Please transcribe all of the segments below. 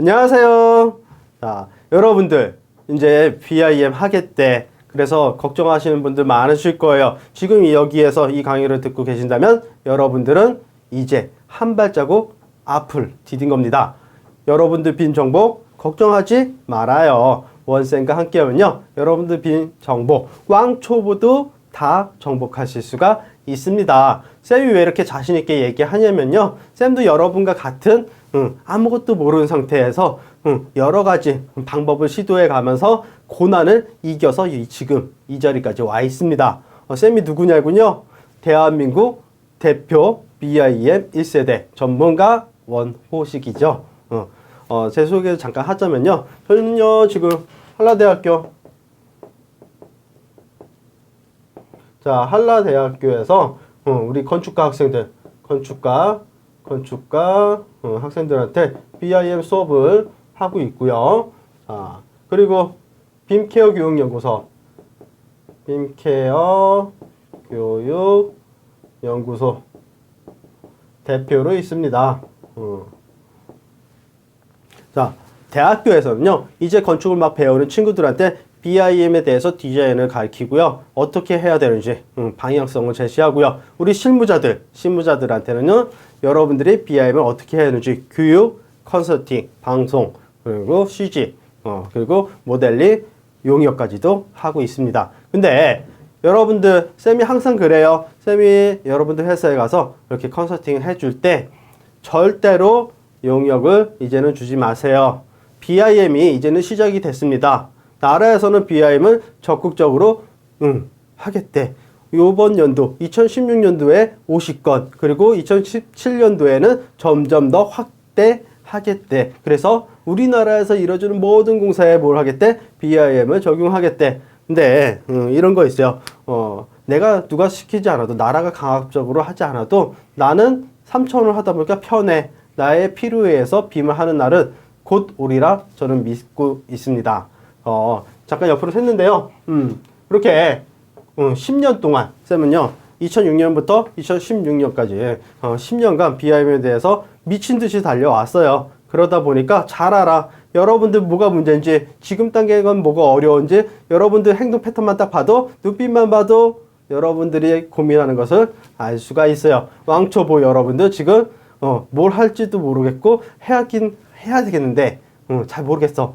안녕하세요. 자, 여러분들 이제 BIM 하겠대. 그래서 걱정하시는 분들 많으실 거예요. 지금 여기에서 이 강의를 듣고 계신다면 여러분들은 이제 한 발자국 앞을 디딘 겁니다. 여러분들 빈 정보 걱정하지 말아요. 원쌤과 함께하면요. 여러분들 빈 정보 왕초보도 다 정복하실 수가 있습니다. 쌤이 왜 이렇게 자신있게 얘기하냐면요. 쌤도 여러분과 같은 음, 아무것도 모르는 상태에서 음, 여러 가지 방법을 시도해 가면서 고난을 이겨서 이, 지금 이 자리까지 와 있습니다. 어, 쌤이 누구냐군요. 대한민국 대표 BIM 1세대 전문가 원호식이죠. 어, 어, 제 소개 잠깐 하자면요. 저는요, 지금 한라대학교 자, 한라대학교에서 어, 우리 건축가 학생들, 건축가, 건축가 어, 학생들한테 BIM 수업을 하고 있고요. 자, 그리고 빔케어 교육연구소, 빔케어 교육연구소 대표로 있습니다. 어. 자, 대학교에서는요, 이제 건축을 막 배우는 친구들한테 BIM에 대해서 디자인을 가르치고요. 어떻게 해야 되는지 음, 방향성을 제시하고요. 우리 실무자들, 실무자들한테는요. 여러분들이 BIM을 어떻게 해야 되는지 교육, 컨설팅, 방송, 그리고 CG, 어, 그리고 모델링, 용역까지도 하고 있습니다. 근데 여러분들 쌤이 항상 그래요. 쌤이 여러분들 회사에 가서 이렇게 컨설팅 해줄 때 절대로 용역을 이제는 주지 마세요. BIM이 이제는 시작이 됐습니다. 나라에서는 BIM을 적극적으로 응, 하겠대. 요번 연도 2016년도에 50건 그리고 2017년도에는 점점 더 확대하겠대. 그래서 우리나라에서 이루어지는 모든 공사에 뭘 하겠대? BIM을 적용하겠대. 근데 음, 이런 거 있어요. 어, 내가 누가 시키지 않아도 나라가 강압적으로 하지 않아도 나는 3천을 하다 보니까 편해. 나의 필요에 의해서 빔을 하는 날은 곧 오리라 저는 믿고 있습니다. 어, 잠깐 옆으로 샜는데요. 음, 이렇게 음, 10년 동안 쌤은요. 2006년부터 2016년까지 어, 10년간 BIM에 대해서 미친 듯이 달려왔어요. 그러다 보니까 잘 알아. 여러분들 뭐가 문제인지 지금 단계건 뭐가 어려운지 여러분들 행동 패턴만 딱 봐도 눈빛만 봐도 여러분들이 고민하는 것을 알 수가 있어요. 왕초보 여러분들 지금 어, 뭘 할지도 모르겠고 해야긴 해야 되겠는데 음, 잘 모르겠어.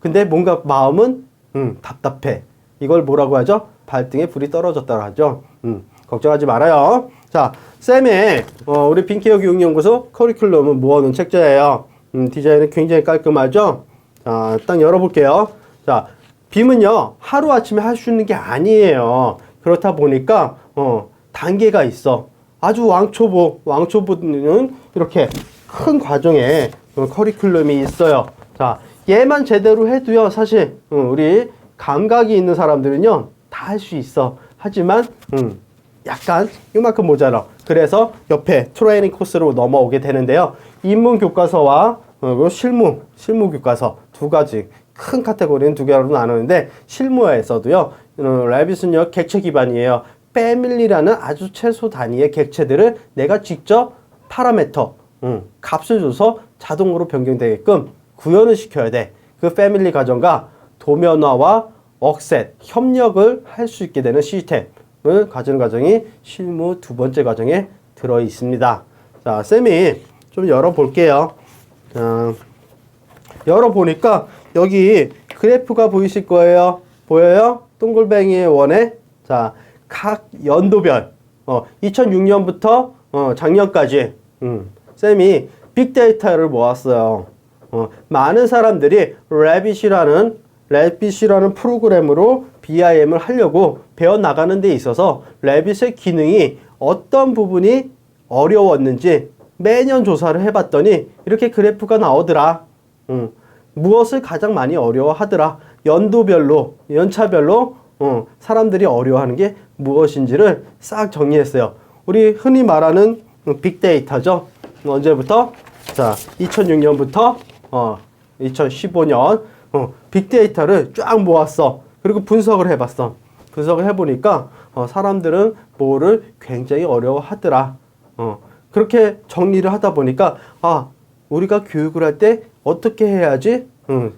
근데 뭔가 마음은 음, 답답해. 이걸 뭐라고 하죠? 발등에 불이 떨어졌다고 하죠. 음, 걱정하지 말아요. 자, 쌤의 어, 우리 빈케어 교육연구소 커리큘럼은 모아놓은 책자예요. 음, 디자인은 굉장히 깔끔하죠. 자, 딱 열어볼게요. 자, 빔은요 하루 아침에 할 수 있는 게 아니에요. 그렇다 보니까 어, 단계가 있어. 아주 왕초보, 왕초보는 이렇게 큰 과정에 어, 커리큘럼이 있어요. 자, 얘만 제대로 해도요, 사실 어, 우리 감각이 있는 사람들은요 다 할 수 있어. 하지만 음, 약간 이만큼 모자라. 그래서 옆에 트레이닝 코스로 넘어오게 되는데요. 입문 교과서와 어, 실무, 실무 교과서 두 가지 큰 카테고리는 두 개로 나누는데 실무에서도요. 어, 레빗은요 객체 기반이에요. 패밀리라는 아주 최소 단위의 객체들을 내가 직접 파라메터 음, 값을 줘서 자동으로 변경되게끔 구현을 시켜야 돼. 그 패밀리 과정과 도면화와 억셋, 협력을 할 수 있게 되는 시스템을 가지는 과정이 실무 두 번째 과정에 들어 있습니다. 자, 쌤이 좀 열어볼게요. 자, 열어보니까 여기 그래프가 보이실 거예요. 보여요? 동글뱅이의 원에 자, 각 연도별 어, 2006년부터 어, 작년까지 음, 쌤이 빅데이터를 모았어요. 어, 많은 사람들이 레빗이라는 레빗이라는 프로그램으로 BIM을 하려고 배워 나가는 데 있어서 레빗의 기능이 어떤 부분이 어려웠는지 매년 조사를 해봤더니 이렇게 그래프가 나오더라. 음, 무엇을 가장 많이 어려워하더라. 연도별로, 연차별로 어, 사람들이 어려워하는 게 무엇인지를 싹 정리했어요. 우리 흔히 말하는 빅데이터죠. 언제부터? 자, 2006년부터 어, 2015년 어, 빅데이터를 쫙 모았어. 그리고 분석을 해봤어. 분석을 해보니까 어, 사람들은 뭐를 굉장히 어려워하더라. 어, 그렇게 정리를 하다 보니까 아 우리가 교육을 할 때 어떻게 해야지 음,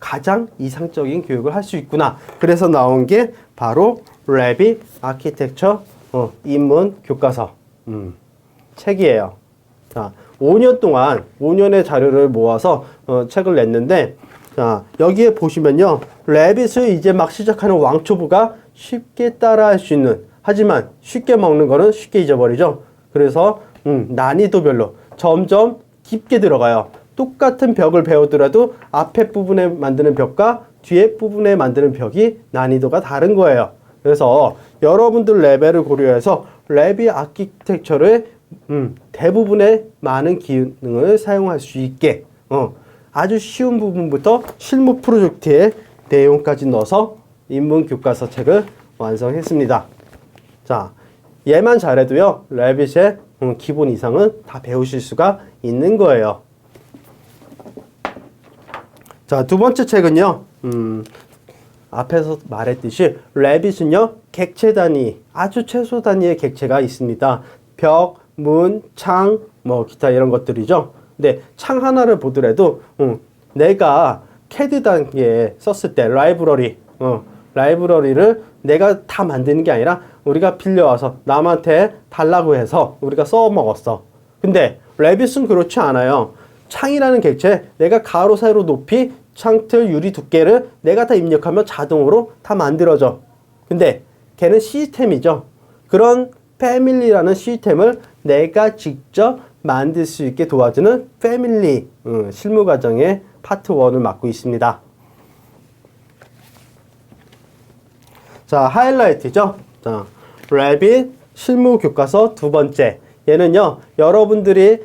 가장 이상적인 교육을 할 수 있구나. 그래서 나온 게 바로 레빗 아키텍처 어, 입문 교과서 음, 책이에요. 자, 5년 동안 5년의 자료를 모아서 어, 책을 냈는데 자, 여기에 보시면요. 레빗을 이제 막 시작하는 왕초보가 쉽게 따라할 수 있는 하지만 쉽게 먹는 거는 쉽게 잊어버리죠. 그래서 음, 난이도별로 점점 깊게 들어가요. 똑같은 벽을 배우더라도 앞에 부분에 만드는 벽과 뒤에 부분에 만드는 벽이 난이도가 다른 거예요. 그래서 여러분들 레벨을 고려해서 레비 아키텍처를 음, 대부분의 많은 기능을 사용할 수 있게 어, 아주 쉬운 부분부터 실무 프로젝트의 내용까지 넣어서 인문 교과서 책을 완성했습니다. 자, 얘만 잘해도요, 레빗의 음, 기본 이상은 다 배우실 수가 있는 거예요. 자, 두 번째 책은요, 음, 앞에서 말했듯이 레빗은요, 객체 단위, 아주 최소 단위의 객체가 있습니다. 벽, 문, 창, 뭐 기타 이런 것들이죠. 근데 창 하나를 보더라도 음, 내가 캐드 단계에 썼을 때 라이브러리, 어, 라이브러리를 내가 다 만드는 게 아니라 우리가 빌려와서 남한테 달라고 해서 우리가 써먹었어. 근데 레빗은 그렇지 않아요. 창이라는 객체 내가 가로 세로 높이 창틀 유리 두께를 내가 다 입력하면 자동으로 다 만들어져. 근데 걔는 시스템이죠. 그런 패밀리라는 시스템을 내가 직접 만들 수 있게 도와주는 패밀리 음, 실무 과정의 파트 1을 맡고 있습니다. 자, 하이라이트죠. 자, 레빗 실무 교과서 두 번째. 얘는요, 여러분들이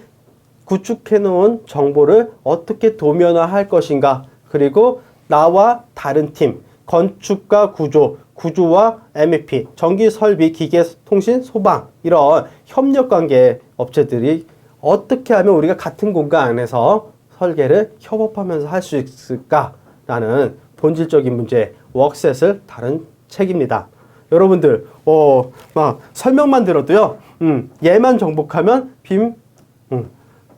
구축해 놓은 정보를 어떻게 도면화할 것인가, 그리고 나와 다른 팀, 건축과 구조, 구조와 MEP, 전기 설비, 기계 통신, 소방 이런 협력 관계 업체들이 어떻게 하면 우리가 같은 공간 안에서 설계를 협업하면서 할 수 있을까라는 본질적인 문제 웍셋을 다룬 책입니다. 여러분들, 어, 막 설명만 들어도요, 음, 얘만 정복하면 빔, 음,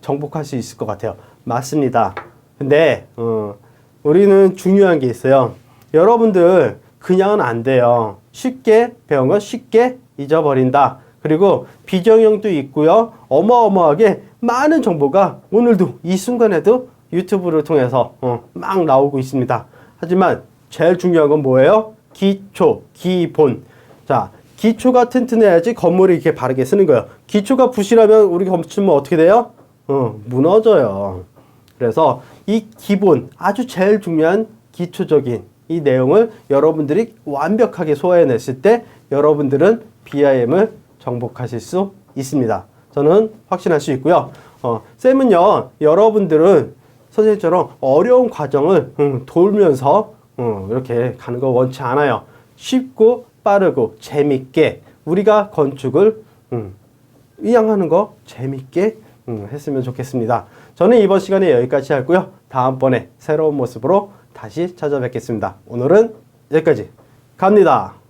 정복할 수 있을 것 같아요. 맞습니다. 근데, 어, 우리는 중요한 게 있어요. 여러분들, 그냥은 안 돼요. 쉽게 배운 건 쉽게 잊어버린다. 그리고 비정형도 있고요. 어마어마하게 많은 정보가 오늘도 이 순간에도 유튜브를 통해서 어, 막 나오고 있습니다. 하지만 제일 중요한 건 뭐예요? 기초, 기본. 자, 기초가 튼튼해야지 건물을 이렇게 바르게 쓰는 거예요. 기초가 부실하면 우리 건축은 어떻게 돼요? 어, 무너져요. 그래서 이 기본, 아주 제일 중요한 기초적인 이 내용을 여러분들이 완벽하게 소화해냈을 때 여러분들은 BIM을 정복하실 수 있습니다. 저는 확신할 수 있고요. 어, 쌤은요, 여러분들은 선생님처럼 어려운 과정을 음, 돌면서 음, 이렇게 가는 거 원치 않아요. 쉽고 빠르고 재밌게 우리가 건축을 음, 이양하는 거 재밌게 음, 했으면 좋겠습니다. 저는 이번 시간에 여기까지 하고요. 다음번에 새로운 모습으로 다시 찾아뵙겠습니다. 오늘은 여기까지 갑니다.